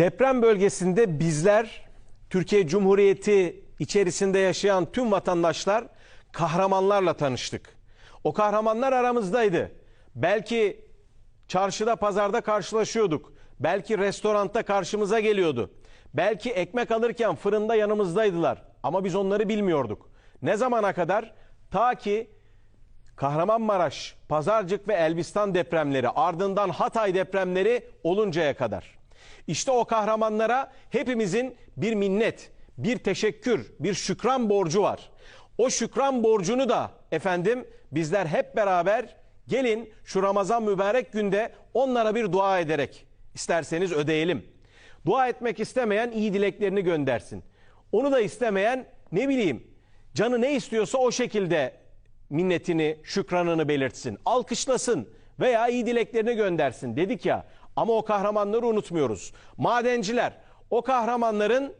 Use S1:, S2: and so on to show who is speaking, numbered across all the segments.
S1: Deprem bölgesinde bizler Türkiye Cumhuriyeti içerisinde yaşayan tüm vatandaşlar kahramanlarla tanıştık. O kahramanlar aramızdaydı. Belki çarşıda pazarda karşılaşıyorduk. Belki restoranda karşımıza geliyordu. Belki ekmek alırken fırında yanımızdaydılar. Ama biz onları bilmiyorduk. Ne zamana kadar? Ta ki Kahramanmaraş, Pazarcık ve Elbistan depremleri ardından Hatay depremleri oluncaya kadar. İşte o kahramanlara hepimizin bir minnet, bir teşekkür, bir şükran borcu var. O şükran borcunu da efendim bizler hep beraber gelin şu Ramazan mübarek günde onlara bir dua ederek isterseniz ödeyelim. Dua etmek istemeyen iyi dileklerini göndersin. Onu da istemeyen ne bileyim canı ne istiyorsa o şekilde minnetini, şükranını belirtsin, alkışlasın veya iyi dileklerini göndersin dedik ya. Ama o kahramanları unutmuyoruz. Madenciler o kahramanların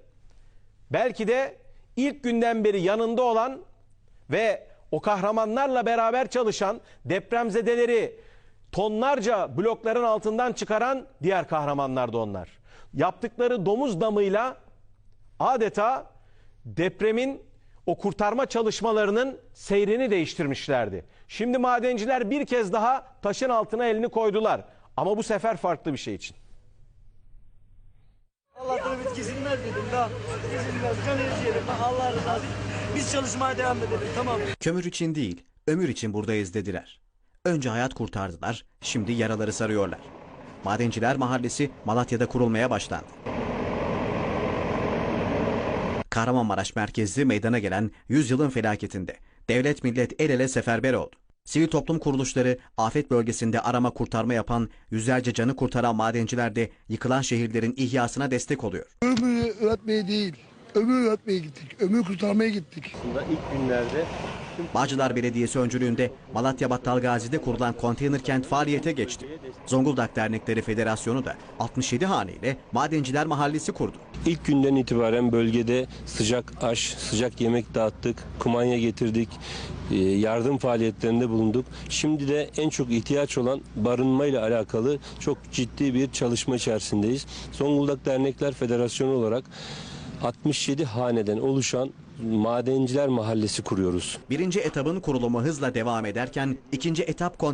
S1: belki de ilk günden beri yanında olan ve o kahramanlarla beraber çalışan depremzedeleri tonlarca blokların altından çıkaran diğer kahramanlar da onlar. Yaptıkları domuz damıyla adeta depremin o kurtarma çalışmalarının seyrini değiştirmişlerdi. Şimdi madenciler bir kez daha taşın altına elini koydular. Ama bu sefer farklı bir şey için.
S2: Allah'tan ümit kesilmez dedim daha. Kesilmez. Canı yaşayalım. Allah rızası için. Biz çalışmaya devam edelim. Tamam.
S3: Kömür için değil, ömür için buradayız dediler. Önce hayat kurtardılar, şimdi yaraları sarıyorlar. Madenciler Mahallesi Malatya'da kurulmaya başlandı. Kahramanmaraş merkezli meydana gelen 100 yılın felaketinde devlet millet el ele seferber oldu. Sivil toplum kuruluşları afet bölgesinde arama kurtarma yapan yüzlerce canı kurtaran madenciler de yıkılan şehirlerin ihyasına destek oluyor.
S4: Ömür üretmeye değil, ömür üretmeye gittik. Ömür kurtarmaya gittik.
S3: Bağcılar Belediyesi öncülüğünde Malatya Battalgazi'de kurulan konteyner kent faaliyete geçti. Zonguldak Dernekleri Federasyonu da 67 haneyle Madenciler Mahallesi kurdu.
S5: İlk günden itibaren bölgede sıcak aş, sıcak yemek dağıttık, kumanya getirdik, e, yardım faaliyetlerinde bulunduk. Şimdi de en çok ihtiyaç olan barınma ile alakalı çok ciddi bir çalışma içerisindeyiz. Zonguldak Dernekler Federasyonu olarak 67 haneden oluşan Madenciler Mahallesi kuruyoruz.
S3: Birinci etapın kurulumu hızla devam ederken ikinci etap konteyner